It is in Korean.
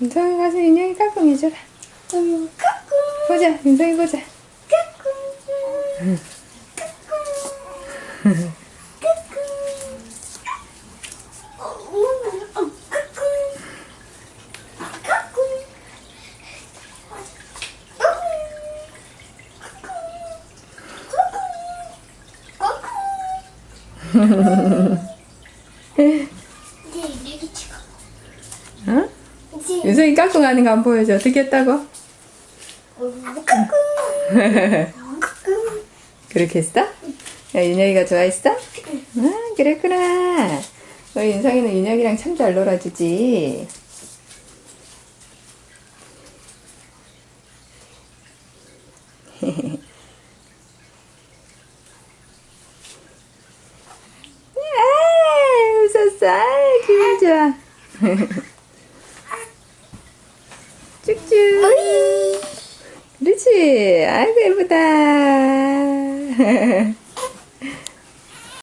윤성이 가서 인형이 까꿍 해줘라. 음, 까꿍. 보자, 윤성이 보자. 까꿍. 까꿍. 까꿍. 어, 엄마, 어, 까꿍. 까꿍. 이제 내기 치고. 어? 이제 윤성이 까꿍 하는 거 안 보여줘. 어떻게 했다고? 어. 그렇게 했어? 야, 윤혁이가 좋아했어? 아, 그랬구나. 우리 윤성이는 윤혁이랑 참 잘 놀아주지. 아, 웃었어. 아, 기분 좋아. 쭈쭈. 으이. 그렇지. 아이고, 예쁘다.